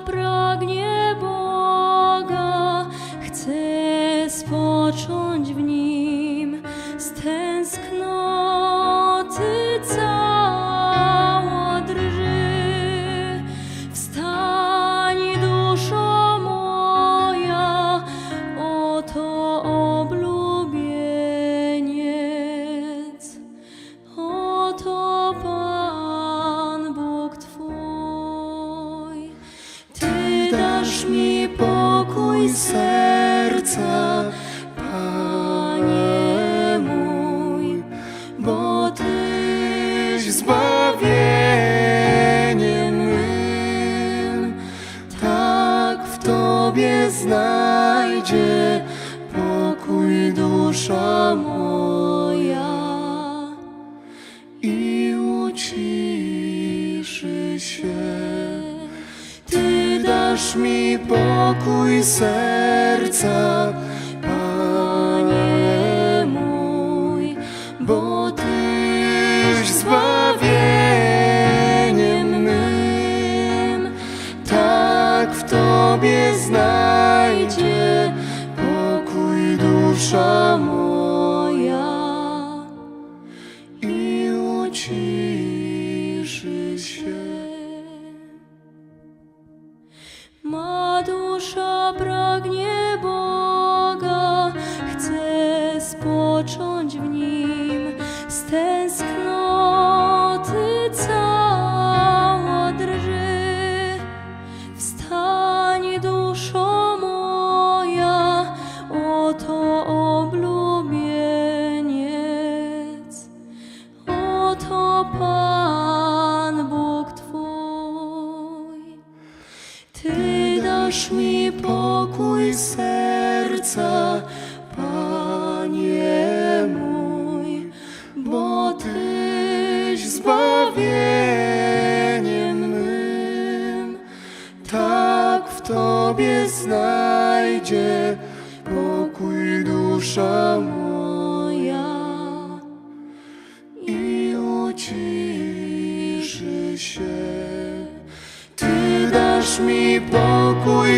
pragnie Boga, chce spocząć znajdzie pokój dusza moja pokój serca, Panie mój, bo Tyś zbawieniem mym. Tak w Tobie znajdzie pokój dusza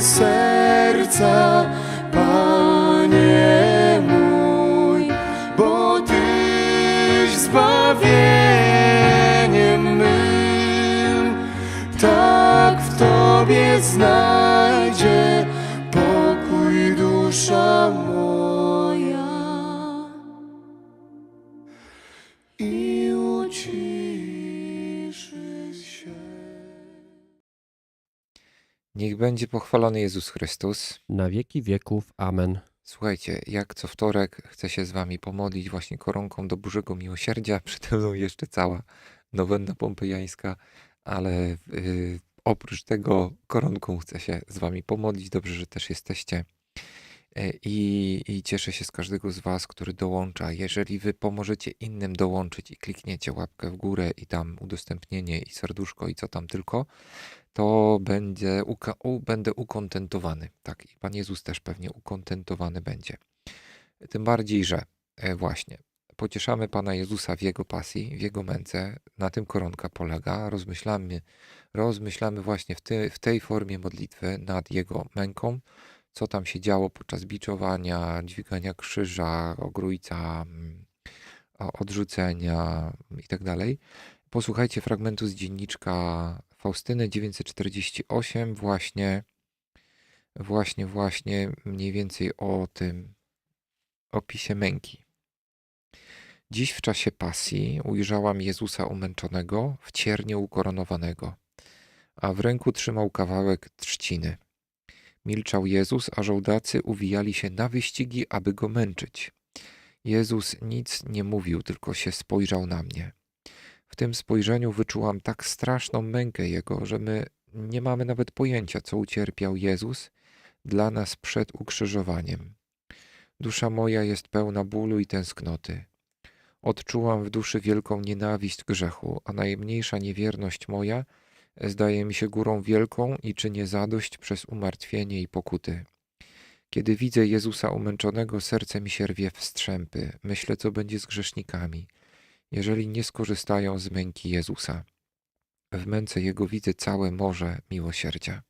serca, Panie mój, bo Tyś zbawieniem mym. Tak w Tobie znajdzie pokój dusza moja Niech będzie pochwalony Jezus Chrystus. na wieki wieków. Amen. Słuchajcie, jak co wtorek chcę się z wami pomodlić właśnie koronką do Bożego Miłosierdzia. Przede mną jeszcze cała nowenna pompejańska, ale y, oprócz tego koronką chcę się z wami pomodlić. Dobrze, że też jesteście. Y, I, I cieszę się z każdego z was, który dołącza. Jeżeli wy pomożecie innym dołączyć i klikniecie łapkę w górę i tam udostępnienie i serduszko i co tam tylko, to będzie, u, będę ukontentowany. Tak, i Pan Jezus też pewnie ukontentowany będzie. Tym bardziej, że e, właśnie pocieszamy Pana Jezusa w Jego pasji, w Jego męce. Na tym koronka polega. Rozmyślamy, rozmyślamy właśnie w, ty, w tej formie modlitwy nad Jego męką, co tam się działo podczas biczowania, dźwigania krzyża, ogrójca, mm, odrzucenia i tak. Posłuchajcie fragmentu z dzienniczka Faustyny 948, właśnie, właśnie, właśnie mniej więcej o tym opisie męki. Dziś w czasie pasji ujrzałam Jezusa umęczonego, w ciernie ukoronowanego, a w ręku trzymał kawałek trzciny. Milczał Jezus, a żołdacy uwijali się na wyścigi, aby go męczyć. Jezus nic nie mówił, tylko się spojrzał na mnie. W tym spojrzeniu wyczułam tak straszną mękę Jego, że my nie mamy nawet pojęcia, co ucierpiał Jezus dla nas przed ukrzyżowaniem. Dusza moja jest pełna bólu i tęsknoty. Odczułam w duszy wielką nienawiść grzechu, a najmniejsza niewierność moja zdaje mi się górą wielką i czynię zadość przez umartwienie i pokuty. Kiedy widzę Jezusa umęczonego, serce mi się rwie w strzępy. Myślę, co będzie z grzesznikami, jeżeli nie skorzystają z męki Jezusa. W męce Jego widzę całe morze miłosierdzia.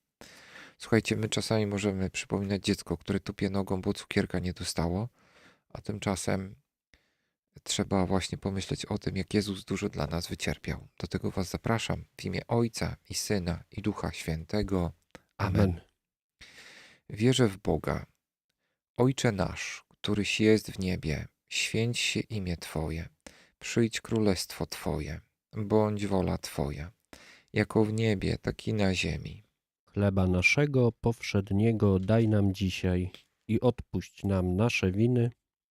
Słuchajcie, my czasami możemy przypominać dziecko, które tupie nogą, bo cukierka nie dostało, a tymczasem trzeba właśnie pomyśleć o tym, jak Jezus dużo dla nas wycierpiał. Do tego Was zapraszam w imię Ojca i Syna i Ducha Świętego. Amen. Amen. Wierzę w Boga. Ojcze nasz, któryś jest w niebie, święć się imię Twoje, przyjdź królestwo Twoje, bądź wola Twoja, jako w niebie, tak i na ziemi. Chleba naszego powszedniego daj nam dzisiaj i odpuść nam nasze winy,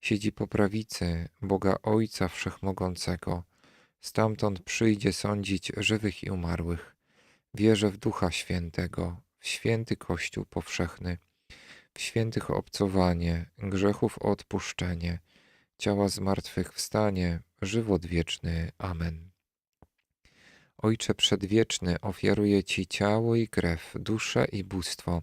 siedzi po prawicy Boga Ojca Wszechmogącego, stamtąd przyjdzie sądzić żywych i umarłych. Wierzę w Ducha Świętego, w święty Kościół powszechny, w świętych obcowanie, grzechów odpuszczenie, ciała zmartwychwstanie, żywot wieczny. Amen. Ojcze Przedwieczny, ofiaruję Ci ciało i krew, duszę i bóstwo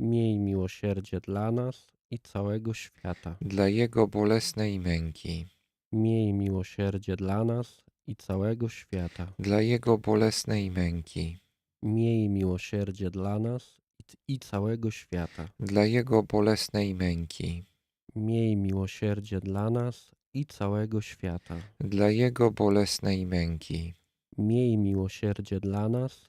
Miej miłosierdzie dla nas i całego świata. dla Jego bolesnej męki. Miej miłosierdzie dla nas i całego świata. dla Jego bolesnej męki, Miej miłosierdzie dla nas i- i całego świata. dla Jego bolesnej męki, Miej miłosierdzie dla nas i całego świata. dla Jego bolesnej męki, Miej miłosierdzie dla nas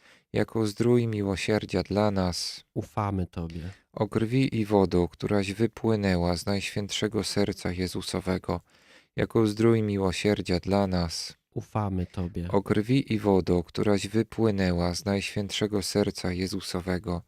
jako zdrój miłosierdzia dla nas, Ufamy Tobie. o krwi i wodo, któraś wypłynęła z Najświętszego Serca Jezusowego, jako zdrój miłosierdzia dla nas, Ufamy Tobie. o krwi i wodo, któraś wypłynęła z Najświętszego Serca Jezusowego,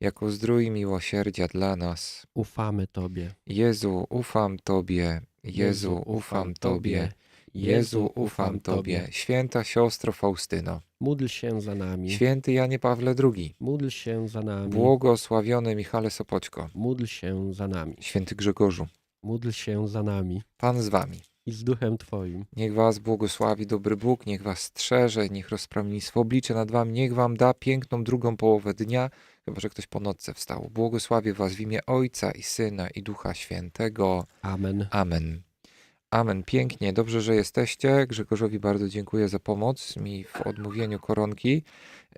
jako zdrój miłosierdzia dla nas. Ufamy Tobie. Jezu, ufam Tobie, Jezu, ufam Tobie, Jezu, ufam Tobie. Święta siostro Faustyno, Módl się za nami. święty Janie Pawle II, Módl się za nami. błogosławiony Michale Sopoćko, Módl się za nami. święty Grzegorzu, Módl się za nami. Pan z Wami. I z duchem Twoim. Niech Was błogosławi dobry Bóg, niech Was strzeże, niech rozpromieni swe oblicze nad Wami, niech Wam da piękną drugą połowę dnia, chyba że ktoś po nocce wstał. Błogosławię Was w imię Ojca i Syna i Ducha Świętego. Amen. Amen. Amen. Pięknie, dobrze, że jesteście. Grzegorzowi bardzo dziękuję za pomoc mi w odmówieniu koronki.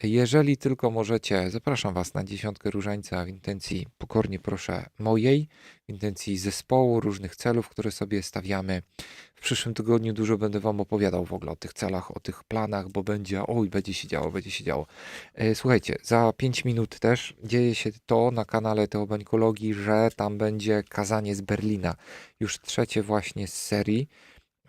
Jeżeli tylko możecie, zapraszam Was na dziesiątkę różańca w intencji pokornie proszę mojej, w intencji zespołu, różnych celów, które sobie stawiamy. W przyszłym tygodniu dużo będę Wam opowiadał w ogóle o tych celach, o tych planach, bo będzie, oj, będzie się działo, będzie się działo. E, Słuchajcie, za 5 minut też dzieje się to na kanale Teobańkologii, że tam będzie kazanie z Berlina. Już trzecie właśnie z serii.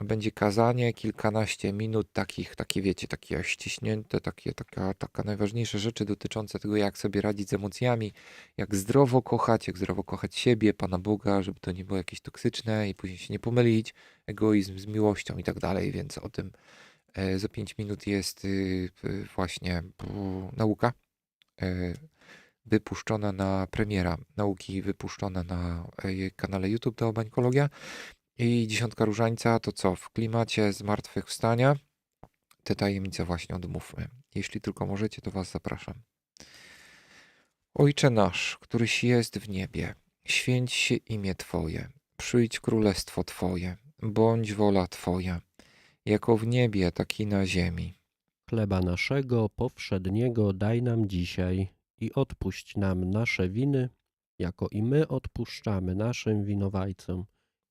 Będzie kazanie, kilkanaście minut takich, takie wiecie, takie ściśnięte, takie, taka, taka najważniejsze rzeczy dotyczące tego, jak sobie radzić z emocjami, jak zdrowo kochać, jak zdrowo kochać siebie, Pana Boga, żeby to nie było jakieś toksyczne i później się nie pomylić, egoizm z miłością i tak dalej, więc o tym e, za 5 minut jest y, właśnie nauka e, wypuszczona na premiera nauki, wypuszczona na e, kanale YouTube Teobańkologia. I dziesiątka różańca to co? W klimacie zmartwychwstania te tajemnice właśnie odmówmy. Jeśli tylko możecie, to Was zapraszam. Ojcze nasz, któryś jest w niebie, święć się imię Twoje, przyjdź królestwo Twoje, bądź wola Twoja, jako w niebie, tak i na ziemi. Chleba naszego powszedniego daj nam dzisiaj i odpuść nam nasze winy, jako i my odpuszczamy naszym winowajcom.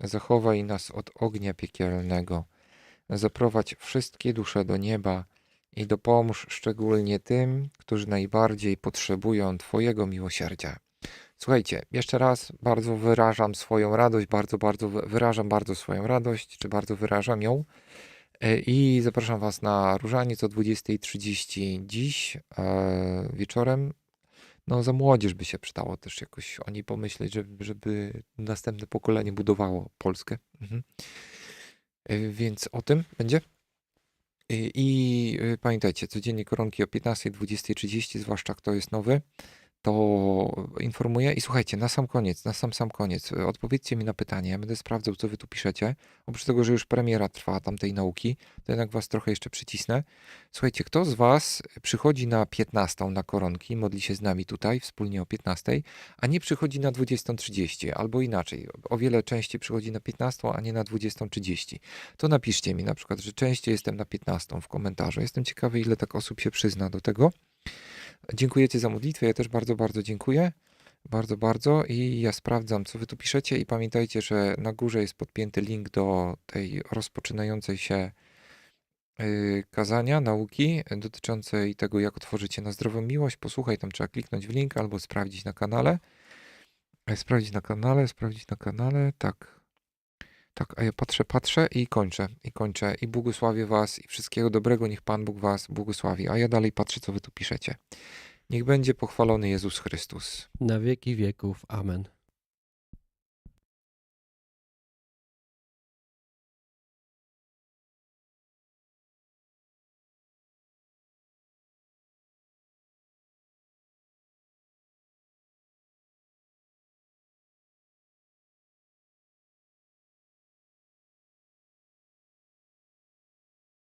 zachowaj nas od ognia piekielnego, zaprowadź wszystkie dusze do nieba i dopomóż szczególnie tym, którzy najbardziej potrzebują Twojego miłosierdzia. Słuchajcie, jeszcze raz bardzo wyrażam swoją radość, bardzo, bardzo wy- wyrażam bardzo swoją radość, czy bardzo wyrażam ją. E, I zapraszam Was na różaniec o 20.30 dziś e, wieczorem. No, za młodzież by się przydało też jakoś o niej pomyśleć, żeby, żeby następne pokolenie budowało Polskę. Mhm. E, Więc o tym będzie. I, i y, pamiętajcie, codziennie koronki o 15, 20.30, zwłaszcza kto jest nowy, to informuję. I słuchajcie, na sam koniec, na sam sam koniec, odpowiedzcie mi na pytanie. Ja będę sprawdzał, co wy tu piszecie. Oprócz tego, że już premiera trwa tamtej nauki, to jednak was trochę jeszcze przycisnę. Słuchajcie, kto z was przychodzi na 15 na koronki, modli się z nami tutaj wspólnie o 15, a nie przychodzi na 20.30, albo inaczej, o wiele częściej przychodzi na 15, a nie na 20.30 to napiszcie mi na przykład, że częściej jestem na 15 w komentarzu. Jestem ciekawy, ile tak osób się przyzna do tego. Dziękujecie za modlitwę, ja też bardzo, bardzo dziękuję. Bardzo, bardzo i ja sprawdzam, co wy tu piszecie i pamiętajcie, że na górze jest podpięty link do tej rozpoczynającej się y, kazania, nauki dotyczącej tego, jak otworzyć się na zdrową miłość. Posłuchaj, tam trzeba kliknąć w link albo sprawdzić na kanale. E, Sprawdzić na kanale, sprawdzić na kanale, tak. Tak, a ja patrzę, patrzę i kończę, i kończę. I błogosławię was i wszystkiego dobrego, niech Pan Bóg was błogosławi. A ja dalej patrzę, co wy tu piszecie. Niech będzie pochwalony Jezus Chrystus. Na wieki wieków. Amen.